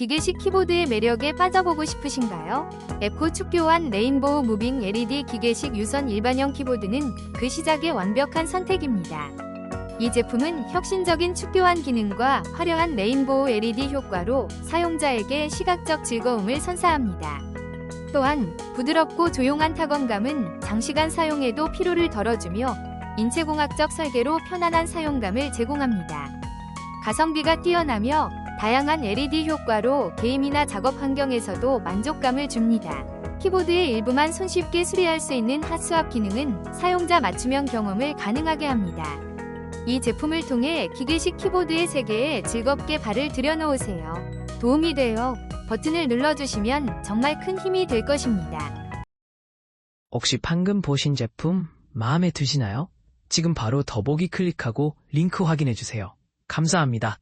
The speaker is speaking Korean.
기계식 키보드의 매력에 빠져보고 싶으신가요? 에코 축교환 레인보우 무빙 LED 기계식 유선 일반형 키보드는 그 시작의 완벽한 선택입니다. 이 제품은 혁신적인 축교환 기능과 화려한 레인보우 LED 효과로 사용자에게 시각적 즐거움을 선사합니다. 또한 부드럽고 조용한 타건감은 장시간 사용해도 피로를 덜어주며 인체공학적 설계로 편안한 사용감을 제공합니다. 가성비가 뛰어나며 다양한 LED 효과로 게임이나 작업 환경에서도 만족감을 줍니다. 키보드의 일부만 손쉽게 수리할 수 있는 핫스왑 기능은 사용자 맞춤형 경험을 가능하게 합니다. 이 제품을 통해 기계식 키보드의 세계에 즐겁게 발을 들여놓으세요. 도움이 되어 버튼을 눌러주시면 정말 큰 힘이 될 것입니다. 혹시 방금 보신 제품 마음에 드시나요? 지금 바로 더보기 클릭하고 링크 확인해 주세요. 감사합니다.